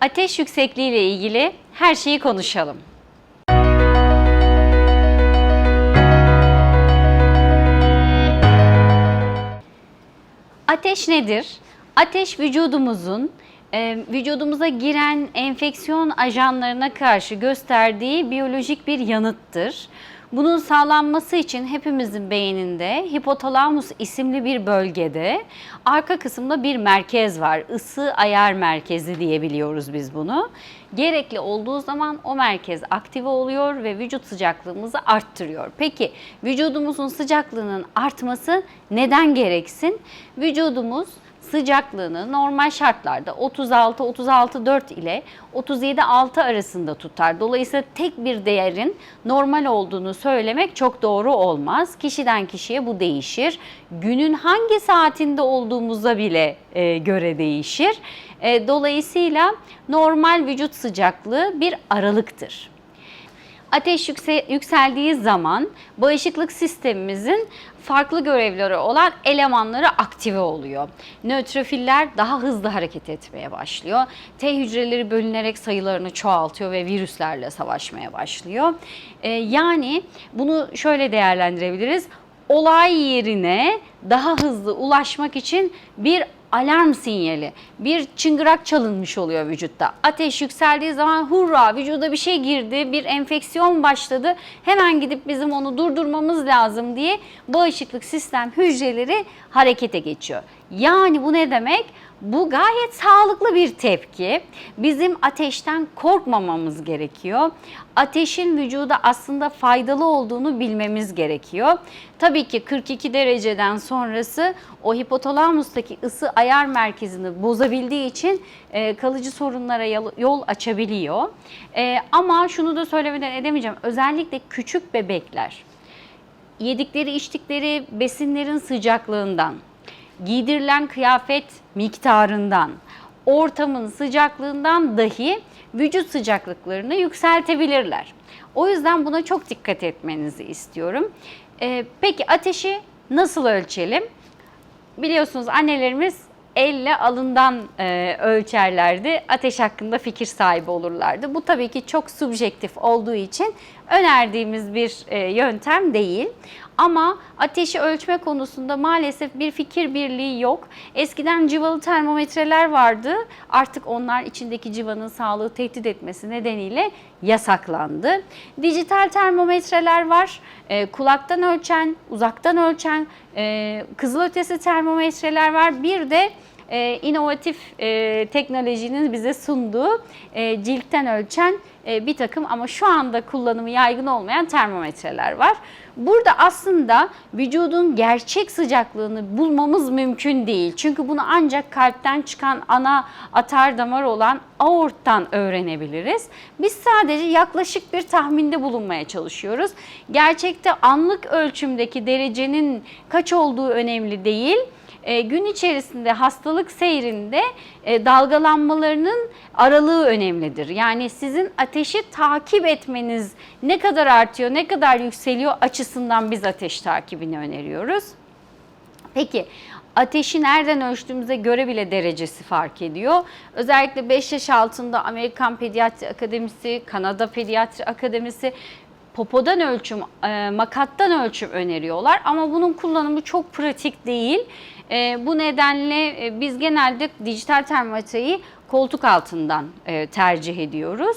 Ateş yüksekliği ile ilgili her şeyi konuşalım. Ateş nedir? Ateş vücudumuzun e, vücudumuza giren enfeksiyon ajanlarına karşı gösterdiği biyolojik bir yanıttır. Bunun sağlanması için hepimizin beyninde hipotalamus isimli bir bölgede arka kısımda bir merkez var. Isı ayar merkezi diyebiliyoruz biz bunu. Gerekli olduğu zaman o merkez aktive oluyor ve vücut sıcaklığımızı arttırıyor. Peki vücudumuzun sıcaklığının artması neden gereksin? Vücudumuz sıcaklığını normal şartlarda 36-36-4 ile 37-6 arasında tutar. Dolayısıyla tek bir değerin normal olduğunu söylemek çok doğru olmaz. Kişiden kişiye bu değişir. Günün hangi saatinde olduğumuza bile e, göre değişir. E, dolayısıyla normal vücut sıcaklığı bir aralıktır. Ateş yükse- yükseldiği zaman bağışıklık sistemimizin farklı görevleri olan elemanları aktive oluyor. Nötrofiller daha hızlı hareket etmeye başlıyor. T hücreleri bölünerek sayılarını çoğaltıyor ve virüslerle savaşmaya başlıyor. Ee, yani bunu şöyle değerlendirebiliriz. Olay yerine daha hızlı ulaşmak için bir alarm sinyali, bir çıngırak çalınmış oluyor vücutta. Ateş yükseldiği zaman hurra vücuda bir şey girdi, bir enfeksiyon başladı. Hemen gidip bizim onu durdurmamız lazım diye bağışıklık sistem hücreleri harekete geçiyor. Yani bu ne demek? Bu gayet sağlıklı bir tepki. Bizim ateşten korkmamamız gerekiyor. Ateşin vücuda aslında faydalı olduğunu bilmemiz gerekiyor. Tabii ki 42 dereceden sonrası o hipotalamustaki ısı ayar merkezini bozabildiği için e, kalıcı sorunlara yol, açabiliyor. E, ama şunu da söylemeden edemeyeceğim. Özellikle küçük bebekler yedikleri içtikleri besinlerin sıcaklığından, giydirilen kıyafet miktarından, ortamın sıcaklığından dahi vücut sıcaklıklarını yükseltebilirler. O yüzden buna çok dikkat etmenizi istiyorum. Ee, peki ateşi nasıl ölçelim? Biliyorsunuz annelerimiz elle alından e, ölçerlerdi. Ateş hakkında fikir sahibi olurlardı. Bu tabii ki çok subjektif olduğu için önerdiğimiz bir e, yöntem değil. Ama ateşi ölçme konusunda maalesef bir fikir birliği yok. Eskiden civalı termometreler vardı. Artık onlar içindeki civanın sağlığı tehdit etmesi nedeniyle yasaklandı. Dijital termometreler var. E, kulaktan ölçen, uzaktan ölçen, e, kızılötesi termometreler var. Bir de e, inovatif e, teknolojinin bize sunduğu e, ciltten ölçen bir takım ama şu anda kullanımı yaygın olmayan termometreler var. Burada aslında vücudun gerçek sıcaklığını bulmamız mümkün değil. Çünkü bunu ancak kalpten çıkan ana atar damar olan aorttan öğrenebiliriz. Biz sadece yaklaşık bir tahminde bulunmaya çalışıyoruz. Gerçekte anlık ölçümdeki derecenin kaç olduğu önemli değil e, gün içerisinde hastalık seyrinde e, dalgalanmalarının aralığı önemlidir. Yani sizin ateşi takip etmeniz ne kadar artıyor, ne kadar yükseliyor açısından biz ateş takibini öneriyoruz. Peki ateşi nereden ölçtüğümüze göre bile derecesi fark ediyor. Özellikle 5 yaş altında Amerikan Pediatri Akademisi, Kanada Pediatri Akademisi popodan ölçüm, e, makattan ölçüm öneriyorlar ama bunun kullanımı çok pratik değil. E, bu nedenle e, biz genelde dijital termometreyi koltuk altından e, tercih ediyoruz.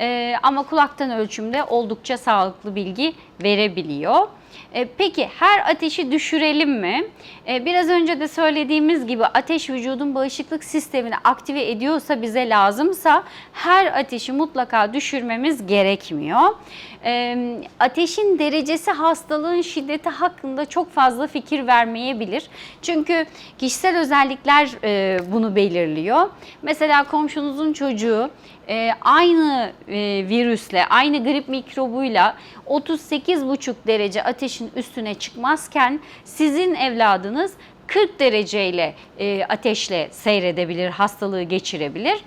E, ama kulaktan ölçümde oldukça sağlıklı bilgi verebiliyor. E, peki her ateşi düşürelim mi? E, biraz önce de söylediğimiz gibi ateş vücudun bağışıklık sistemini aktive ediyorsa bize lazımsa her ateşi mutlaka düşürmemiz gerekmiyor. E, ateşin derecesi hastalığın şiddeti hakkında çok fazla fikir vermeyebilir. Çünkü kişisel özellikler bunu belirliyor. Mesela komşunuzun çocuğu e, aynı e, virüsle, aynı grip mikrobuyla 38,5 derece ateşin üstüne çıkmazken sizin evladınız 40 dereceyle e, ateşle seyredebilir, hastalığı geçirebilir.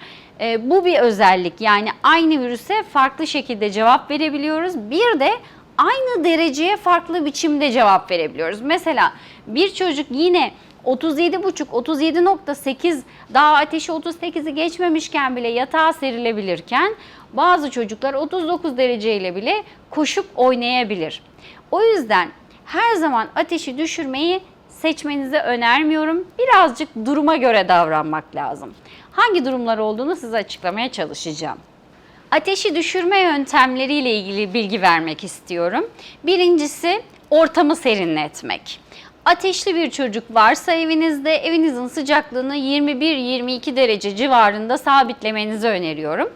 E, bu bir özellik yani aynı virüse farklı şekilde cevap verebiliyoruz. Bir de aynı dereceye farklı biçimde cevap verebiliyoruz. Mesela bir çocuk yine 37,5 37.8 daha ateşi 38'i geçmemişken bile yatağa serilebilirken bazı çocuklar 39 dereceyle bile koşup oynayabilir. O yüzden her zaman ateşi düşürmeyi seçmenizi önermiyorum. Birazcık duruma göre davranmak lazım. Hangi durumlar olduğunu size açıklamaya çalışacağım. Ateşi düşürme yöntemleriyle ilgili bilgi vermek istiyorum. Birincisi ortamı serinletmek. Ateşli bir çocuk varsa evinizde evinizin sıcaklığını 21-22 derece civarında sabitlemenizi öneriyorum.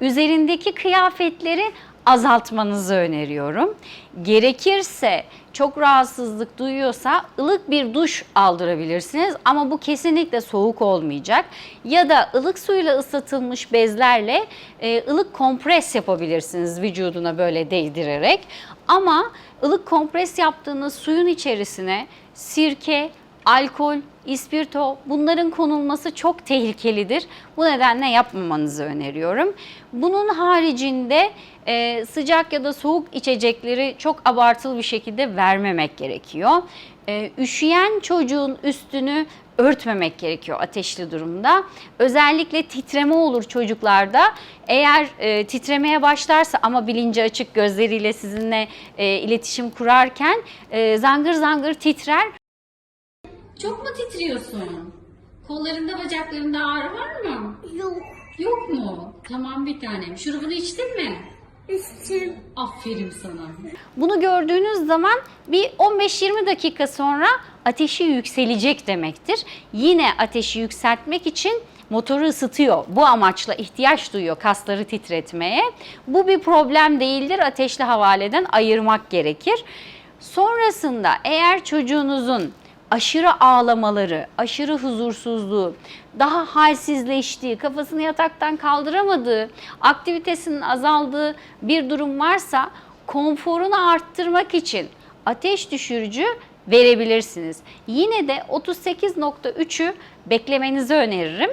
Üzerindeki kıyafetleri azaltmanızı öneriyorum. Gerekirse çok rahatsızlık duyuyorsa ılık bir duş aldırabilirsiniz ama bu kesinlikle soğuk olmayacak. Ya da ılık suyla ıslatılmış bezlerle e, ılık kompres yapabilirsiniz vücuduna böyle değdirerek. Ama ılık kompres yaptığınız suyun içerisine sirke, alkol, ispirto bunların konulması çok tehlikelidir. Bu nedenle yapmamanızı öneriyorum. Bunun haricinde e, sıcak ya da soğuk içecekleri çok abartılı bir şekilde vermemek gerekiyor. E, üşüyen çocuğun üstünü örtmemek gerekiyor ateşli durumda. Özellikle titreme olur çocuklarda. Eğer e, titremeye başlarsa ama bilinci açık gözleriyle sizinle e, iletişim kurarken e, zangır zangır titrer. Çok mu titriyorsun? Kollarında bacaklarında ağrı var mı? Yok. Yok mu? Tamam bir tanem. Şurubunu içtin mi? İçtim. Aferin sana. Bunu gördüğünüz zaman bir 15-20 dakika sonra ateşi yükselecek demektir. Yine ateşi yükseltmek için motoru ısıtıyor. Bu amaçla ihtiyaç duyuyor kasları titretmeye. Bu bir problem değildir. Ateşli havaleden ayırmak gerekir. Sonrasında eğer çocuğunuzun aşırı ağlamaları, aşırı huzursuzluğu, daha halsizleştiği, kafasını yataktan kaldıramadığı, aktivitesinin azaldığı bir durum varsa konforunu arttırmak için ateş düşürücü verebilirsiniz. Yine de 38.3'ü beklemenizi öneririm.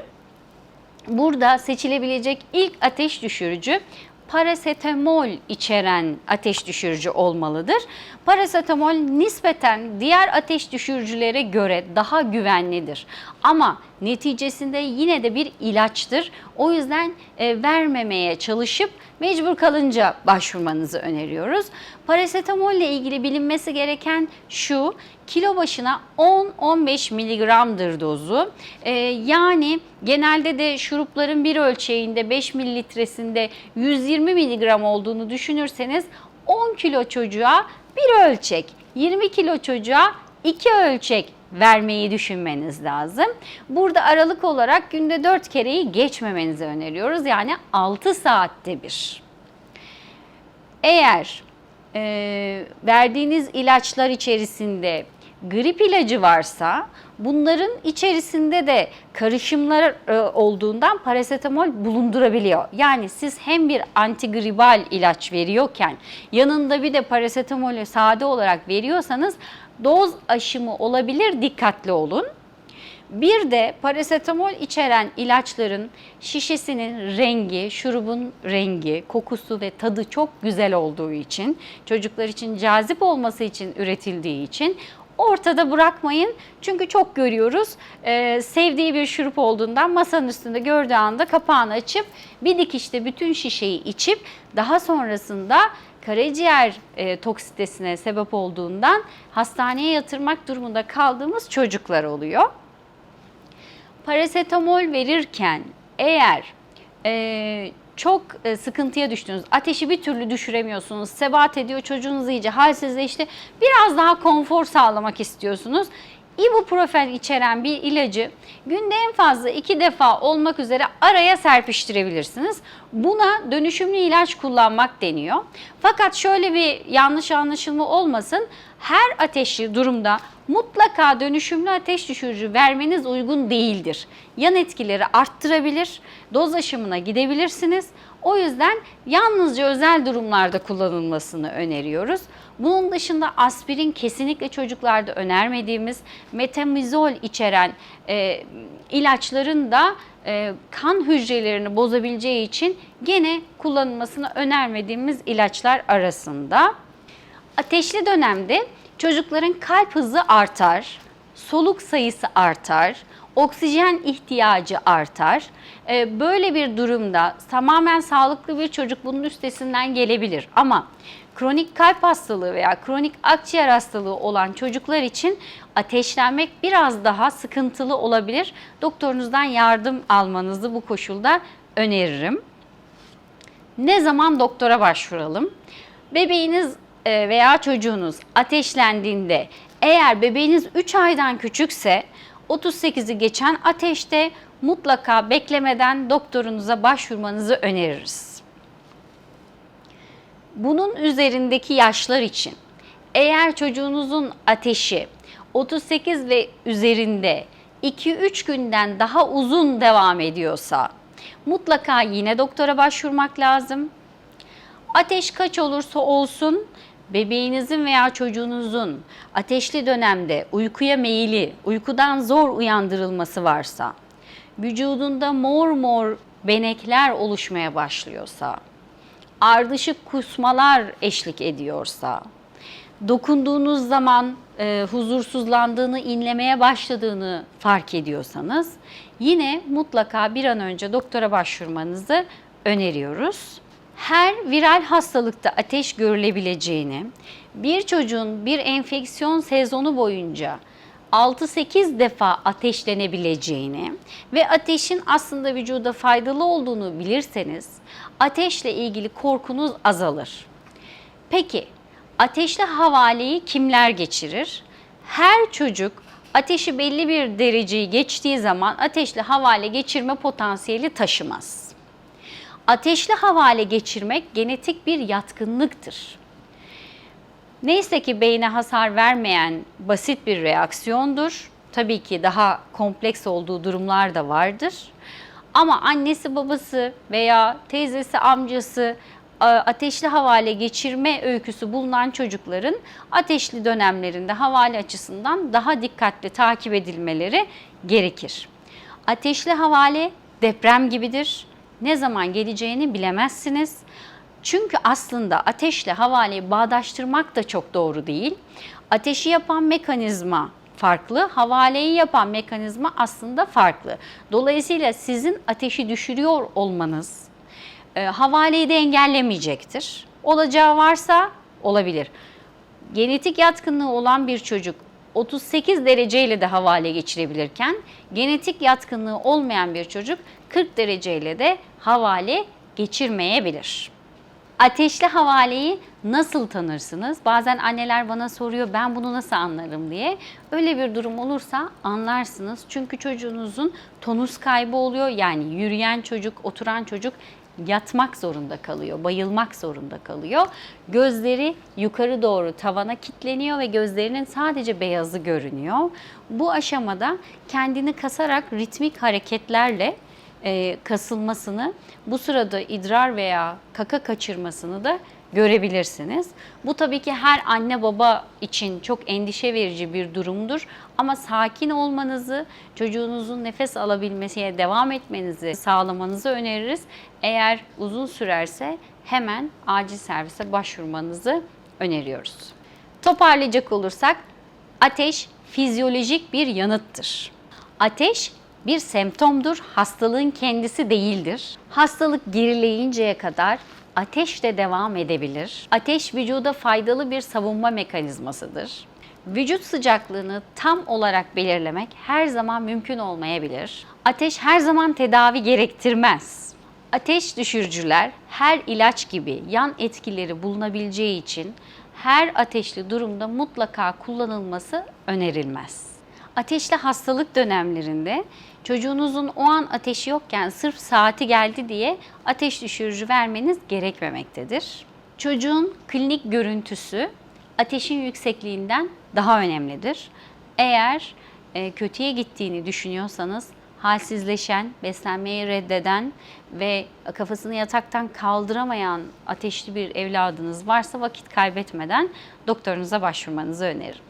Burada seçilebilecek ilk ateş düşürücü parasetamol içeren ateş düşürücü olmalıdır. Parasetamol nispeten diğer ateş düşürücülere göre daha güvenlidir. Ama neticesinde yine de bir ilaçtır. O yüzden e, vermemeye çalışıp mecbur kalınca başvurmanızı öneriyoruz. Parasetamol ile ilgili bilinmesi gereken şu, kilo başına 10-15 miligramdır dozu. E, yani genelde de şurupların bir ölçeğinde 5 mililitresinde 120 miligram olduğunu düşünürseniz 10 kilo çocuğa bir ölçek, 20 kilo çocuğa iki ölçek vermeyi düşünmeniz lazım. Burada aralık olarak günde 4 kereyi geçmemenizi öneriyoruz. Yani 6 saatte bir. Eğer e, verdiğiniz ilaçlar içerisinde grip ilacı varsa bunların içerisinde de karışımlar e, olduğundan parasetamol bulundurabiliyor. Yani siz hem bir antigribal ilaç veriyorken yanında bir de parasetamolü sade olarak veriyorsanız doz aşımı olabilir dikkatli olun. Bir de parasetamol içeren ilaçların şişesinin rengi, şurubun rengi, kokusu ve tadı çok güzel olduğu için, çocuklar için cazip olması için üretildiği için ortada bırakmayın. Çünkü çok görüyoruz. Ee, sevdiği bir şurup olduğundan masanın üstünde gördüğü anda kapağını açıp bir dikişte bütün şişeyi içip daha sonrasında karaciğer e, toksitesine sebep olduğundan hastaneye yatırmak durumunda kaldığımız çocuklar oluyor. Parasetamol verirken eğer e, çok e, sıkıntıya düştünüz, ateşi bir türlü düşüremiyorsunuz, sebat ediyor, çocuğunuz iyice halsizleşti, biraz daha konfor sağlamak istiyorsunuz. İbuprofen içeren bir ilacı günde en fazla iki defa olmak üzere araya serpiştirebilirsiniz. Buna dönüşümlü ilaç kullanmak deniyor. Fakat şöyle bir yanlış anlaşılma olmasın. Her ateşli durumda mutlaka dönüşümlü ateş düşürücü vermeniz uygun değildir. Yan etkileri arttırabilir, doz aşımına gidebilirsiniz. O yüzden yalnızca özel durumlarda kullanılmasını öneriyoruz. Bunun dışında aspirin kesinlikle çocuklarda önermediğimiz metamizol içeren e, ilaçların da e, kan hücrelerini bozabileceği için gene kullanılmasını önermediğimiz ilaçlar arasında. Ateşli dönemde çocukların kalp hızı artar, soluk sayısı artar, oksijen ihtiyacı artar. Ee, Böyle bir durumda tamamen sağlıklı bir çocuk bunun üstesinden gelebilir. Ama kronik kalp hastalığı veya kronik akciğer hastalığı olan çocuklar için ateşlenmek biraz daha sıkıntılı olabilir. Doktorunuzdan yardım almanızı bu koşulda öneririm. Ne zaman doktora başvuralım? Bebeğiniz veya çocuğunuz ateşlendiğinde eğer bebeğiniz 3 aydan küçükse 38'i geçen ateşte mutlaka beklemeden doktorunuza başvurmanızı öneririz. Bunun üzerindeki yaşlar için eğer çocuğunuzun ateşi 38 ve üzerinde 2-3 günden daha uzun devam ediyorsa mutlaka yine doktora başvurmak lazım. Ateş kaç olursa olsun bebeğinizin veya çocuğunuzun ateşli dönemde uykuya meyili, uykudan zor uyandırılması varsa, vücudunda mor mor benekler oluşmaya başlıyorsa, ardışık kusmalar eşlik ediyorsa, dokunduğunuz zaman e, huzursuzlandığını, inlemeye başladığını fark ediyorsanız yine mutlaka bir an önce doktora başvurmanızı öneriyoruz. Her viral hastalıkta ateş görülebileceğini, bir çocuğun bir enfeksiyon sezonu boyunca 6-8 defa ateşlenebileceğini ve ateşin aslında vücuda faydalı olduğunu bilirseniz ateşle ilgili korkunuz azalır. Peki ateşli havaleyi kimler geçirir? Her çocuk ateşi belli bir dereceyi geçtiği zaman ateşli havale geçirme potansiyeli taşımaz. Ateşli havale geçirmek genetik bir yatkınlıktır. Neyse ki beyne hasar vermeyen basit bir reaksiyondur. Tabii ki daha kompleks olduğu durumlar da vardır. Ama annesi babası veya teyzesi amcası a- ateşli havale geçirme öyküsü bulunan çocukların ateşli dönemlerinde havale açısından daha dikkatli takip edilmeleri gerekir. Ateşli havale deprem gibidir. Ne zaman geleceğini bilemezsiniz. Çünkü aslında ateşle havaleyi bağdaştırmak da çok doğru değil. Ateşi yapan mekanizma farklı, havaleyi yapan mekanizma aslında farklı. Dolayısıyla sizin ateşi düşürüyor olmanız e, havaleyi de engellemeyecektir. Olacağı varsa olabilir. Genetik yatkınlığı olan bir çocuk 38 dereceyle de havale geçirebilirken genetik yatkınlığı olmayan bir çocuk 40 dereceyle de havale geçirmeyebilir. Ateşli havaleyi nasıl tanırsınız? Bazen anneler bana soruyor ben bunu nasıl anlarım diye. Öyle bir durum olursa anlarsınız. Çünkü çocuğunuzun tonus kaybı oluyor. Yani yürüyen çocuk, oturan çocuk yatmak zorunda kalıyor, bayılmak zorunda kalıyor. Gözleri yukarı doğru tavana kilitleniyor ve gözlerinin sadece beyazı görünüyor. Bu aşamada kendini kasarak ritmik hareketlerle e, kasılmasını, bu sırada idrar veya kaka kaçırmasını da görebilirsiniz. Bu tabii ki her anne baba için çok endişe verici bir durumdur. Ama sakin olmanızı, çocuğunuzun nefes alabilmesiye devam etmenizi sağlamanızı öneririz. Eğer uzun sürerse hemen acil servise başvurmanızı öneriyoruz. Toparlayacak olursak ateş fizyolojik bir yanıttır. Ateş bir semptomdur, hastalığın kendisi değildir. Hastalık gerileyinceye kadar ateş de devam edebilir. Ateş vücuda faydalı bir savunma mekanizmasıdır. Vücut sıcaklığını tam olarak belirlemek her zaman mümkün olmayabilir. Ateş her zaman tedavi gerektirmez. Ateş düşürücüler her ilaç gibi yan etkileri bulunabileceği için her ateşli durumda mutlaka kullanılması önerilmez. Ateşli hastalık dönemlerinde çocuğunuzun o an ateşi yokken sırf saati geldi diye ateş düşürücü vermeniz gerekmemektedir. Çocuğun klinik görüntüsü ateşin yüksekliğinden daha önemlidir. Eğer e, kötüye gittiğini düşünüyorsanız halsizleşen, beslenmeyi reddeden ve kafasını yataktan kaldıramayan ateşli bir evladınız varsa vakit kaybetmeden doktorunuza başvurmanızı öneririm.